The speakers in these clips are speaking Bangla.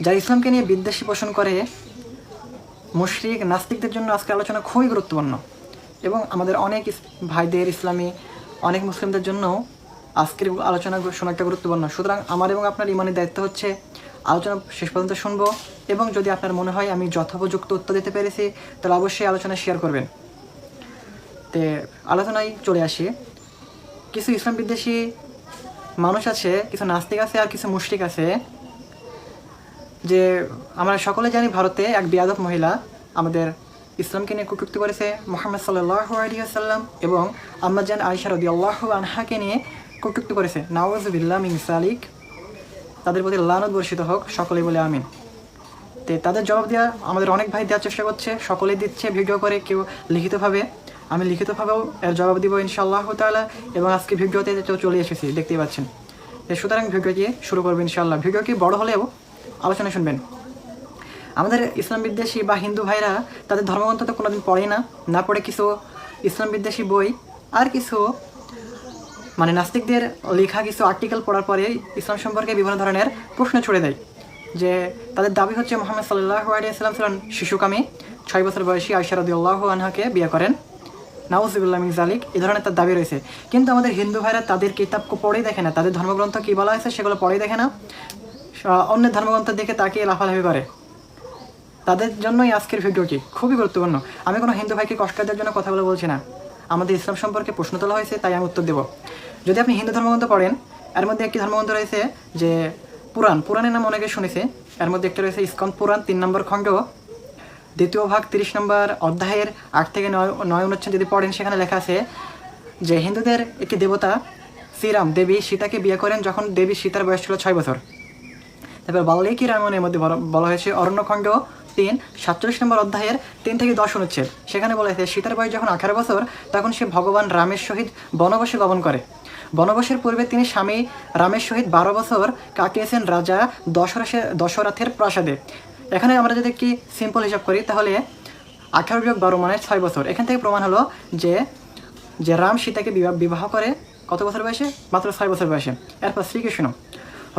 যারা ইসলামকে নিয়ে বিদ্বেষী পোষণ করে, মুশরিক, নাস্তিকদের জন্য আজকের আলোচনা খুবই গুরুত্বপূর্ণ। এবং আমাদের অনেক ভাইদের ইসলামী, অনেক মুসলিমদের জন্য আজকের আলোচনা শোনা একটা গুরুত্বপূর্ণ। সুতরাং আমার এবং আপনার ইমানের দায়িত্ব হচ্ছে আলোচনা শেষ পর্যন্ত শুনব এবং যদি আপনার মনে হয় আমি যথোপযুক্ত উত্তর দিতে পেরেছি, তাহলে অবশ্যই আলোচনা শেয়ার করবেন। তে আলোচনায় চলে আসি। কিছু ইসলাম বিদ্বেষী মানুষ আছে, কিছু নাস্তিক আছে আর কিছু মুশরিক আছে। যে আমরা সকলে জানি ভারতে এক বিয়াদব মহিলা আমাদের ইসলামকে নিয়ে কটূক্তি করেছে মোহাম্মদ সাল্লাহ আলিয়াল্লাম এবং আম্মাজান আইসা রদি আল্লাহ আনহাকে নিয়ে কটূক্তি করেছে। নওয়াজবিল্লা মিন সালিক। তাদের প্রতি লানত বর্ষিত হোক, সকলেই বলে আমিন। তে তাদের জবাব দেওয়া আমাদের অনেক ভাই দেওয়ার চেষ্টা করছে, সকলেই দিচ্ছে, ভিডিও করে কেউ লিখিতভাবে। আমি লিখিতভাবেও এর জবাব দিব ইনশাআল্লাহ তাআলা এবং আজকে ভিডিওতে চলে এসেছি, দেখতেই পাচ্ছেন। সুতরাং ভিডিওটি শুরু করব ইনশাআল্লাহ। ভিডিওটি বড় হলেও আলোচনা শুনবেন। আমাদের ইসলাম বিদ্বেষী বা হিন্দু ভাইরা তাদের ধর্মগ্রন্থ তো কোনোদিন পড়ে না না পড়ে কিছু ইসলাম বিদ্বেষী বই আর কিছু মানে নাস্তিকদের লেখা কিছু আর্টিকেল পড়ার পরে ইসলাম সম্পর্কে বিভিন্ন ধরনের প্রশ্ন ছুড়ে দেয়, যে তাদের দাবি হচ্ছে মোহাম্মদ সাল্লাহ আলিয়াল্লাম ছিলেন শিশুকামী, ছয় বছর বয়সী আল্লাহ আনহাকে বিয়ে করেন। নাউজিবুল্লাহ মিন জালিক এই ধরনের তার দাবি রয়েছে। কিন্তু আমাদের হিন্দু ভাইরা তাদের কিতাব পড়েই দেখে না, তাদের ধর্মগ্রন্থ কী বলা হয়েছে সেগুলো পড়েই দেখে না। আহ, অন্যের ধর্মগ্রন্থ দেখে তাকে লাফালাফি করে। তাদের জন্যই আজকের ভিডিওটি খুবই গুরুত্বপূর্ণ। আমি কোনো হিন্দু ভাইকে কষ্ট দেওয়ার জন্য কথা বলে বলছি না। আমাদের ইসলাম সম্পর্কে প্রশ্ন তোলা হয়েছে তাই আমি উত্তর দেব। যদি আপনি হিন্দু ধর্মগ্রন্থ পড়েন এর মধ্যে একটি ধর্মগ্রন্থ রয়েছে যে পুরাণ। পুরাণের নাম অনেকে শুনেছে। এর মধ্যে একটা রয়েছে ইস্কন পুরাণ তিন নম্বর খণ্ড। দ্বিতীয় ভাগ তিরিশ নম্বর অধ্যায়ের আট থেকে নয় নয় অনুচ্ছেদ যদি পড়েন সেখানে লেখা আছে যে হিন্দুদের একটি দেবতা শ্রীরাম দেবী সীতাকে বিয়ে করেন যখন দেবী সীতার বয়স ছিল ছয় বছর। তারপর বাল্মীকি রামায়ণের মধ্যে বলা- হয়েছে অরণ্যখণ্ড তিন, সাতচল্লিশ নম্বর অধ্যায়ের তিন থেকে দশ অনুচ্ছেদ। সেখানে বলা হয়েছে, সীতার বয়স যখন আঠারো বছর, তখন সে ভগবান রামের সহিত বনবাসে গমন করে। বনবাসের পূর্বে তিনি স্বামী রামের সহিত বারো বছর কাটিয়েছেন রাজা দশরথের দশরথের প্রাসাদে। এখানে আমরা যদি একটি সিম্পল হিসাব করি, তাহলে আঠারো বিয়োগ বারো মানে ছয় বছর। এখান থেকে প্রমাণ হলো যে যে রাম সীতাকে বিবাহ করে কত বছর বয়সে? মাত্র ছয় বছর বয়সে। এরপর শ্রীকৃষ্ণ।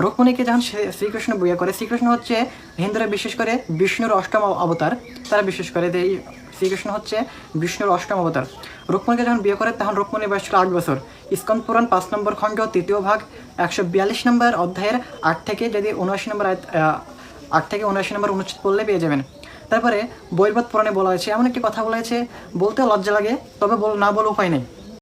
রুক্মণীকে যখন শ্রীকৃষ্ণ বিয়ে করে, শ্রীকৃষ্ণ হচ্ছে হিন্দুরা বিশেষ করে বিষ্ণুর অষ্টম অবতার, তারা বিশেষ করে এই শ্রীকৃষ্ণ হচ্ছে বিষ্ণুর অষ্টম অবতার। রুক্মণীকে যখন বিয়ে করে, তখন রুক্মণীর বয়স ছিল আট বছর। ইস্কন পুরাণ পাঁচ নম্বর খণ্ড, তৃতীয় ভাগ, একশো বিয়াল্লিশ নম্বর অধ্যায়ের আট থেকে যদি উনআশি নম্বর আট থেকে উনআশি নম্বর অনুচ্ছেদ পড়লে পেয়ে যাবেন। তারপরে বৈরবত পুরাণে বলা হয়েছে, এমন একটি কথা বলা হয়েছে, বলতে লজ্জা লাগে, তবে বল না বলে উপায় নেই।